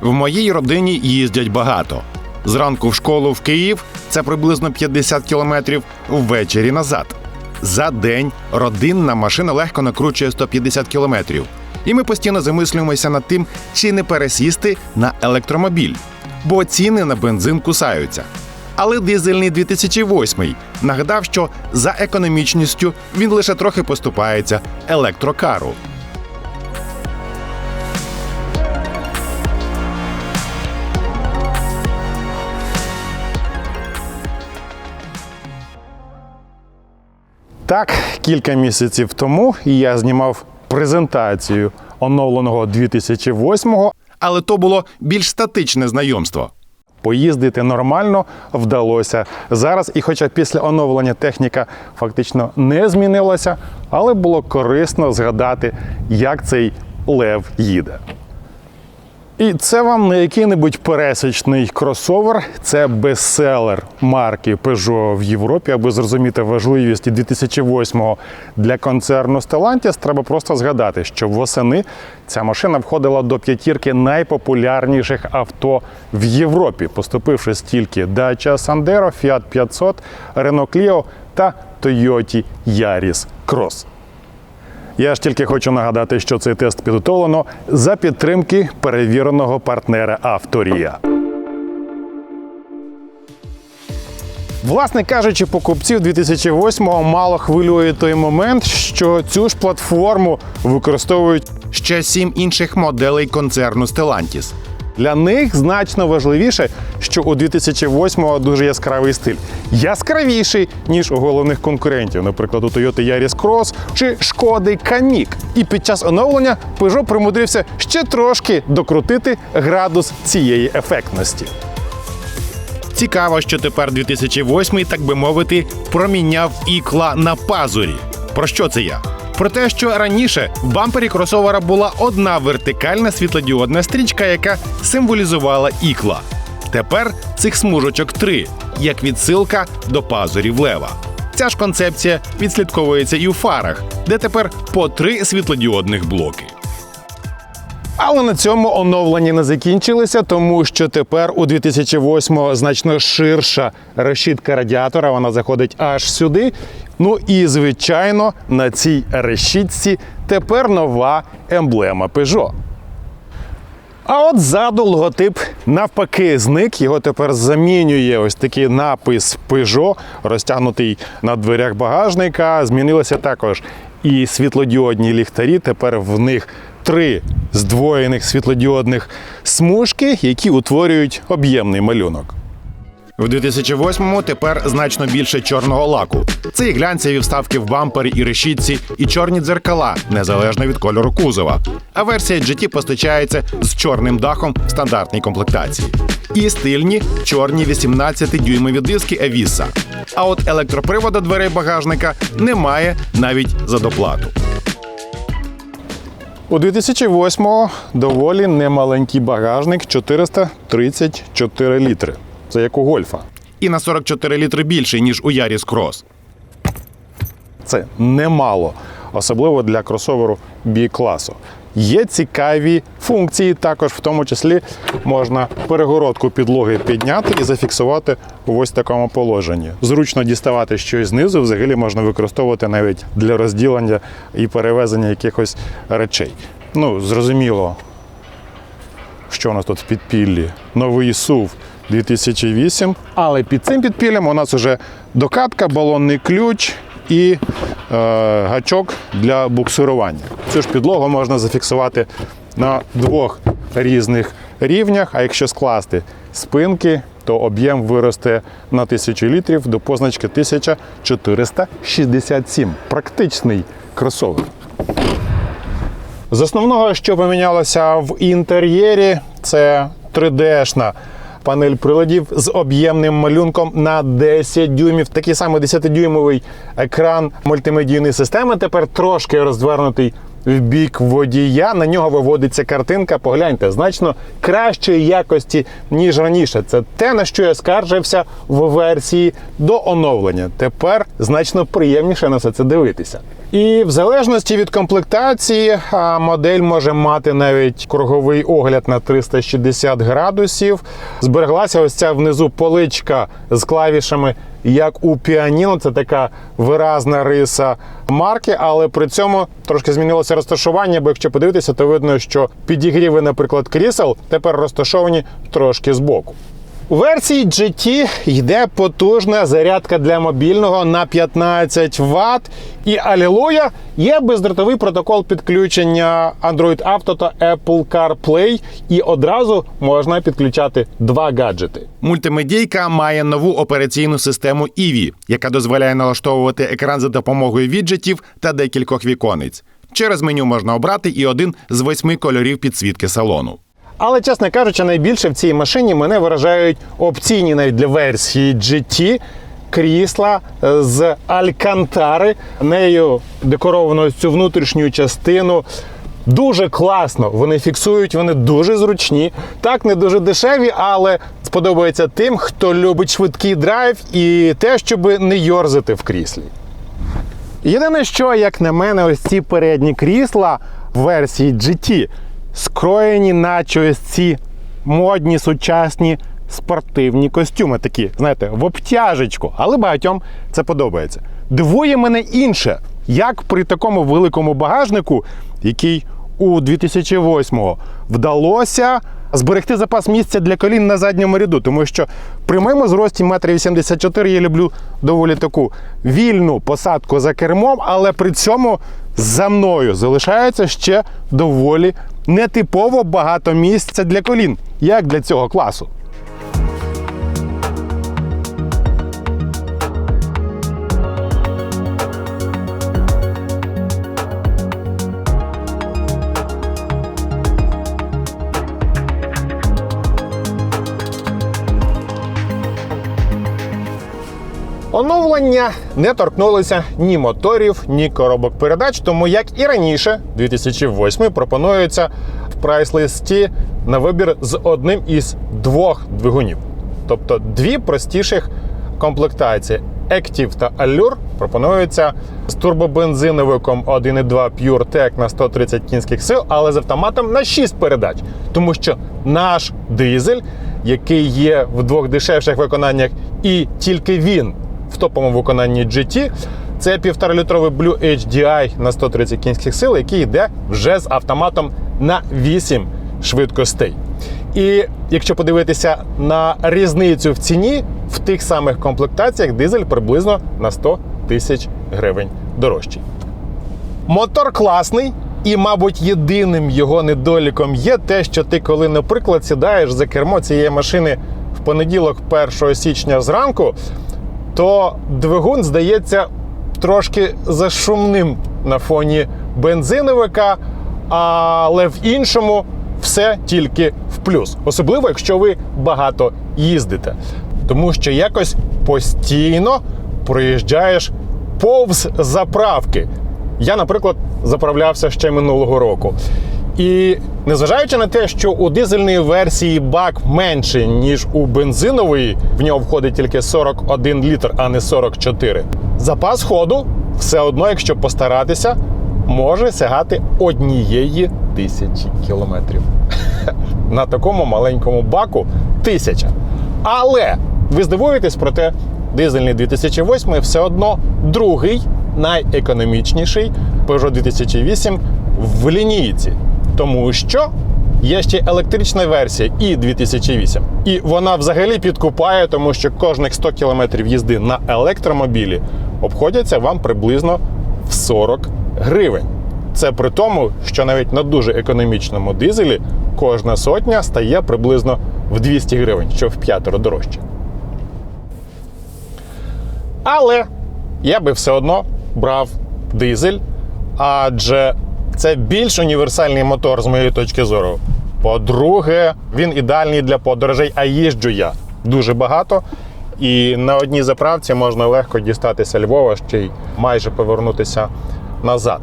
В моїй родині їздять багато. Зранку в школу в Київ це приблизно 50 кілометрів, ввечері назад. За день родинна машина легко накручує 150 кілометрів. І ми постійно замислюємося над тим, чи не пересісти на електромобіль, бо ціни на бензин кусаються. Але дизельний 2008 нагадав, що за економічністю він лише трохи поступається електрокару. Так, кілька місяців тому я знімав презентацію оновленого 2008-го, але то було більш статичне знайомство. Поїздити нормально вдалося зараз, і хоча після оновлення техніка фактично не змінилася, але було корисно згадати, як цей лев їде. І це вам не який-небудь пересічний кросовер, це бестселер марки Peugeot в Європі. Аби зрозуміти важливість 2008-го для концерну Stellantis, треба просто згадати, що восени ця машина входила до п'ятірки найпопулярніших авто в Європі, поступивши тільки Dacia Sandero, Fiat 500, Renault Clio та Toyota Yaris Cross. Я ж тільки хочу нагадати, що цей тест підготовлено за підтримки перевіреного партнера Авторія. Власне кажучи, покупців 2008-го мало хвилює той момент, що цю ж платформу використовують ще сім інших моделей концерну Stellantis. Для них значно важливіше, що у 2008-го дуже яскравий стиль. Яскравіший, ніж у головних конкурентів, наприклад, у Toyota Yaris Cross чи Шкоди Камік. І під час оновлення Peugeot примудрився ще трошки докрутити градус цієї ефектності. Цікаво, що тепер 2008, так би мовити, проміняв ікла на пазурі. Про що це я? Про те, що раніше в бампері кросовера була одна вертикальна світлодіодна стрічка, яка символізувала ікла. Тепер цих смужочок три, як відсилка до пазурів лева. Ця ж концепція відслідковується і у фарах, де тепер по три світлодіодних блоки. Але на цьому оновлення не закінчилися, тому що тепер у 2008 значно ширша решітка радіатора. Вона заходить аж сюди. Ну і звичайно, на цій решітці тепер нова емблема Peugeot. А от ззаду логотип навпаки зник. Його тепер замінює ось такий напис Peugeot, розтягнутий на дверях багажника. Змінилося також і світлодіодні ліхтарі. Тепер в них три здвоєних світлодіодних смужки, які утворюють об'ємний малюнок. В 2008-му тепер значно більше чорного лаку. Це і глянцеві вставки в бампері і решітці, і чорні дзеркала, незалежно від кольору кузова. А версія GT постачається з чорним дахом в стандартній комплектації. І стильні чорні 18-дюймові диски Evisa. А от електропривода дверей багажника немає навіть за доплату. У 2008-го доволі немаленький багажник 434 літри. Це як у гольфа. І на 44 літри більший, ніж у Яріс Крос. Це немало, особливо для кросоверу B-класу. Є цікаві функції, також в тому числі можна перегородку підлоги підняти і зафіксувати в ось такому положенні. Зручно діставати щось знизу, взагалі можна використовувати навіть для розділення і перевезення якихось речей. Ну, зрозуміло, що у нас тут в підпіллі? Новий SUV 2008. Але під цим підпіллям у нас вже докатка, балонний ключ і е, гачок для буксирування. Цю ж підлогу можна зафіксувати на двох різних рівнях. А якщо скласти спинки, то об'єм виросте на 1000 літрів до позначки 1467. Практичний кросовер. З основного, що помінялося в інтер'єрі, це 3D-шна панель приладів з об'ємним малюнком на 10 дюймів. Такий самий 10-дюймовий екран мультимедійної системи. Тепер трошки розвернутий в бік водія. На нього виводиться картинка. Погляньте, значно кращої якості, ніж раніше. Це те, на що я скаржився в версії до оновлення. Тепер значно приємніше на все це дивитися. І в залежності від комплектації модель може мати навіть круговий огляд на 360 градусів. Збереглася ось ця внизу поличка з клавішами, як у піаніно. Це така виразна риса марки, але при цьому трошки змінилося розташування, бо якщо подивитися, то видно, що підігріви, наприклад, крісел тепер розташовані трошки збоку. У версії GT йде потужна зарядка для мобільного на 15 Вт. І алілуя, є бездротовий протокол підключення Android Auto та Apple CarPlay, і одразу можна підключати два гаджети. Мультимедійка має нову операційну систему EV, яка дозволяє налаштовувати екран за допомогою віджитів та декількох віконець. Через меню можна обрати і один з восьми кольорів підсвітки салону. Але, чесно кажучи, найбільше в цій машині мене вражають опційні навіть для версії GT крісла е, з алькантари. Нею декоровано цю внутрішню частину. Дуже класно. Вони фіксують, вони дуже зручні. Так, не дуже дешеві, але сподобається тим, хто любить швидкий драйв і те, щоб не йорзати в кріслі. Єдине, що, як на мене, ось ці передні крісла в версії GT скроєні, наче ось ці модні сучасні спортивні костюми, такі, знаєте, в обтяжечку, але багатьом це подобається. Дивує мене інше, як при такому великому багажнику, який у 2008-го вдалося зберегти запас місця для колін на задньому ряду, тому що при моєму зрості 1,84 м я люблю доволі таку вільну посадку за кермом, але при цьому за мною залишається ще доволі нетипово багато місця для колін, як для цього класу. Оновлення не торкнулися ні моторів, ні коробок передач, тому як і раніше, 2008 пропонується в прайс-листі на вибір з одним із двох двигунів. Тобто дві простіших комплектації. Active та Allure пропонуються з турбобензиновиком 1.2 PureTech на 130 кінських сил, але з автоматом на 6 передач. Тому що наш дизель, який є в двох дешевших виконаннях, і тільки він топовому виконанні GT, це 1,5-літровий Blue HDI на 130 кінських сил, який йде вже з автоматом на 8 швидкостей. І якщо подивитися на різницю в ціні, в тих самих комплектаціях дизель приблизно на 100 тисяч гривень дорожчий. Мотор класний, і, мабуть, єдиним його недоліком є те, що ти, коли, наприклад, сідаєш за кермо цієї машини в понеділок, 1 січня зранку, то двигун здається трошки зашумним на фоні бензиновика, але в іншому все тільки в плюс. Особливо, якщо ви багато їздите. Тому що якось постійно проїжджаєш повз заправки. Я, наприклад, заправлявся ще минулого року. І незважаючи на те, що у дизельної версії бак менше, ніж у бензинової, в нього входить тільки 41 літр, а не 44. Запас ходу все одно, якщо постаратися, може сягати однієї тисячі кілометрів. На такому маленькому баку тисяча. Але ви здивуєтесь, проте дизельний 2008 все одно другий найекономічніший Peugeot 2008 в лінійці. Тому що є ще електрична версія і 2008. І вона взагалі підкупає, тому що кожних 100 км їзди на електромобілі обходяться вам приблизно в 40 гривень. Це при тому, що навіть на дуже економічному дизелі кожна сотня стає приблизно в 200 гривень, що в п'ятеро дорожче. Але я би все одно брав дизель, адже це більш універсальний мотор з моєї точки зору. По-друге, він ідеальний для подорожей, а їжджу я дуже багато. І на одній заправці можна легко дістатися Львова, ще й майже повернутися назад.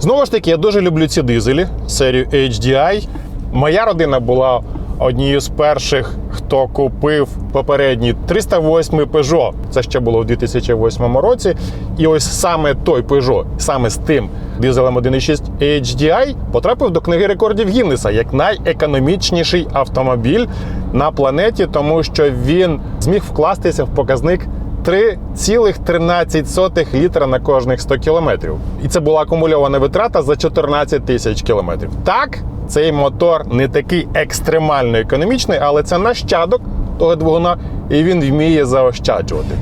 Знову ж таки, я дуже люблю ці дизелі серію HDI. Моя родина була однією з перших, хто купив попередній 308 Peugeot. Це ще було у 2008 році. І ось саме той Peugeot, саме з тим дизелем 1.6 HDI, потрапив до книги рекордів Гіннеса як найекономічніший автомобіль на планеті, тому що він зміг вкластися в показник 3,13 літра на кожних 100 кілометрів. І це була акумульована витрата за 14 тисяч кілометрів. Так, цей мотор не такий екстремально економічний, але це нащадок того двигуна, і він вміє заощаджувати.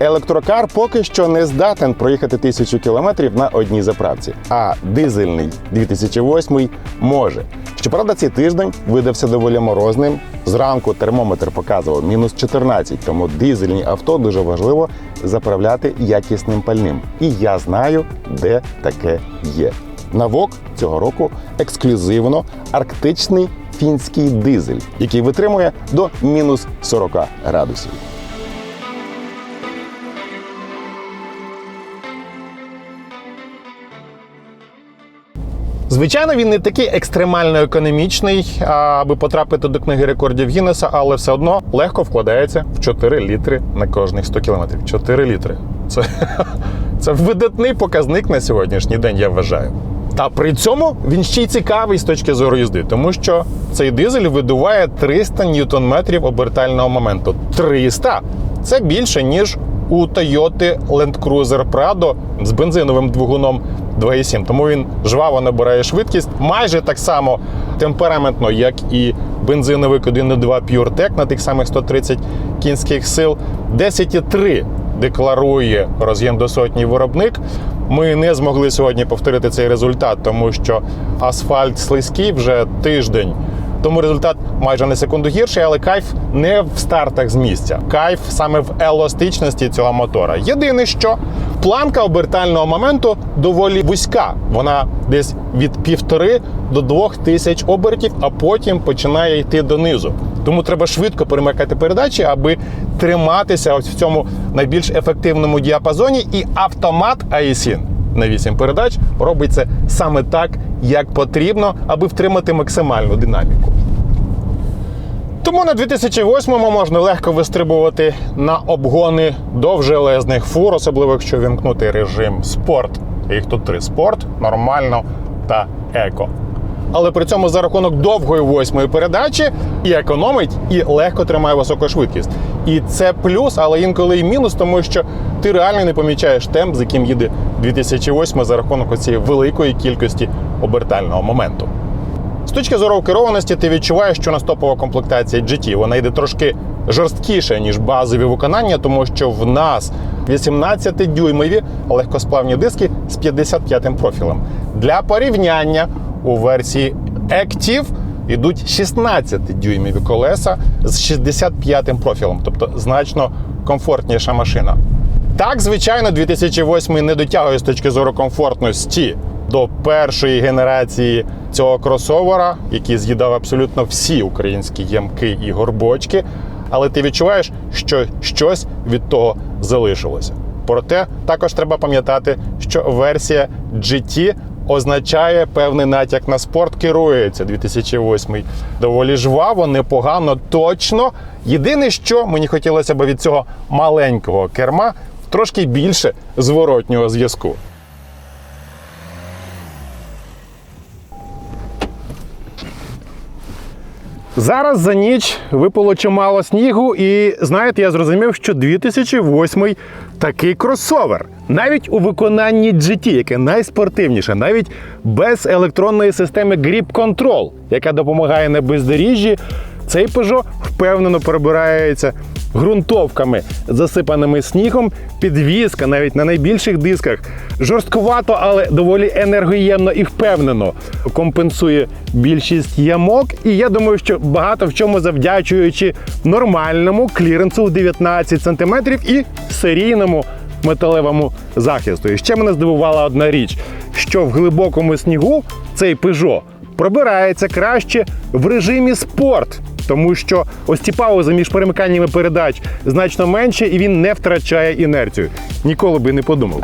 Електрокар поки що не здатен проїхати тисячу кілометрів на одній заправці, а дизельний 2008 може. Щоправда, цей тиждень видався доволі морозним. Зранку термометр показував мінус 14, тому дизельні авто дуже важливо заправляти якісним пальним. І я знаю, де таке є. На ВОК цього року ексклюзивно арктичний фінський дизель, який витримує до мінус 40 градусів. Звичайно, він не такий екстремально економічний, аби потрапити до книги рекордів Гіннеса, але все одно легко вкладається в 4 літри на кожних 100 кілометрів. 4 літри. Це, це видатний показник на сьогоднішній день, я вважаю. Та при цьому він ще й цікавий з точки зору їзди, тому що цей дизель видуває 300 ньютон-метрів обертального моменту. 300! Це більше, ніж у Toyota Land Cruiser Prado з бензиновим двигуном 2.7. Тому він жваво набирає швидкість майже так само темпераментно, як і бензиновий 1.2 PureTech на тих самих 130 кінських сил. 10,3 декларує роз'єм до сотні виробник. Ми не змогли сьогодні повторити цей результат, тому що асфальт слизький вже тиждень. Тому результат майже на секунду гірший, але кайф не в стартах з місця. Кайф саме в еластичності цього мотора. Єдине, що планка обертального моменту доволі вузька. Вона десь від півтори до двох тисяч обертів, а потім починає йти донизу. Тому треба швидко перемикати передачі, аби триматися ось в цьому найбільш ефективному діапазоні. І автомат AESIN на 8 передач робить це саме так, як потрібно, аби втримати максимальну динаміку. Тому на 2008-му можна легко вистрибувати на обгони довжелезних фур, особливо якщо вімкнути режим спорт. Їх тут три: спорт, нормально та еко. Але при цьому за рахунок довгої восьмої передачі і економить, і легко тримає високу швидкість. І це плюс, але інколи і мінус, тому що ти реально не помічаєш темп, з яким їде 2008 за рахунок цієї великої кількості обертального моменту. З точки зору керованості, ти відчуваєш, що настопова комплектація GT вона йде трошки жорсткіше, ніж базові виконання, тому що в нас 18-дюймові легкосплавні диски з 55-м профілем. Для порівняння у версії Active йдуть 16-дюймові колеса з 65 профілем, тобто значно комфортніша машина. Так, звичайно, 2008 не дотягує з точки зору комфортності до першої генерації цього кросовера, який з'їдав абсолютно всі українські ямки і горбочки. Але ти відчуваєш, що щось від того залишилося. Проте також треба пам'ятати, що версія GT означає певний натяк на спорт. Керується 2008 доволі жваво, непогано, точно. Єдине, що мені хотілося б від цього маленького керма трошки більше зворотнього зв'язку. Зараз за ніч випало чимало снігу, і знаєте, я зрозумів, що 2008 такий кросовер. Навіть у виконанні GT, яке найспортивніше, навіть без електронної системи Grip Control, яка допомагає на бездоріжжі, цей Peugeot впевнено перебирається ґрунтовками, засипаними снігом, підвізка навіть на найбільших дисках. Жорсткувато, але доволі енергоємно і впевнено компенсує більшість ямок. І я думаю, що багато в чому завдячуючи нормальному кліренсу в 19 см і серійному металевому захисту. І ще мене здивувала одна річ, що в глибокому снігу цей Peugeot пробирається краще в режимі спорт тому що ось ці паузи між перемиканнями передач значно менше і він не втрачає інерцію. Ніколи би не подумав.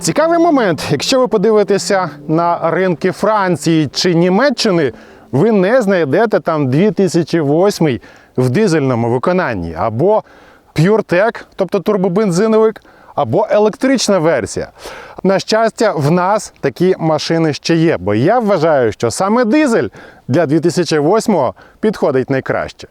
Цікавий момент, якщо ви подивитеся на ринки Франції чи Німеччини, ви не знайдете там 2008 в дизельному виконанні або PureTech, тобто турбобензиновик, або електрична версія. На щастя, в нас такі машини ще є, бо я вважаю, що саме дизель для 2008-го підходить найкраще.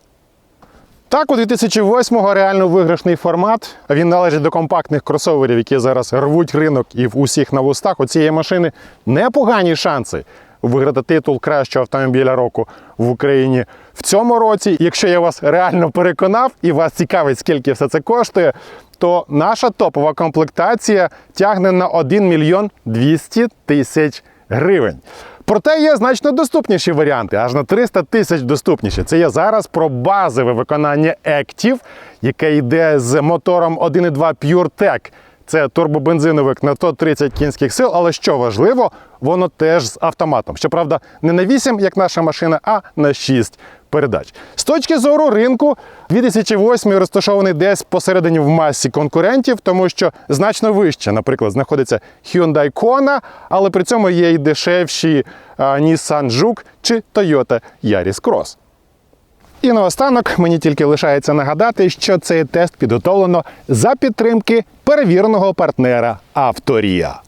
Так, у 2008-го реально виграшний формат. Він належить до компактних кросоверів, які зараз рвуть ринок і в усіх на вустах. У цієї машини непогані шанси виграти титул кращого автомобіля року в Україні в цьому році. Якщо я вас реально переконав і вас цікавить, скільки все це коштує, то наша топова комплектація тягне на 1 мільйон 200 тисяч гривень. Проте є значно доступніші варіанти, аж на 300 тисяч доступніші. Це є зараз про базове виконання Active, яке йде з мотором 1.2 PureTech. Це турбобензиновик на 130 кінських сил, але що важливо, воно теж з автоматом. Щоправда, не на 8, як наша машина, а на 6 передач. З точки зору ринку, 2008 розташований десь посередині в масі конкурентів, тому що значно вище, наприклад, знаходиться Hyundai Kona, але при цьому є і дешевші а, Nissan Juke чи Toyota Yaris Cross. І наостанок мені тільки лишається нагадати, що цей тест підготовлено за підтримки перевіреного партнера Авторія.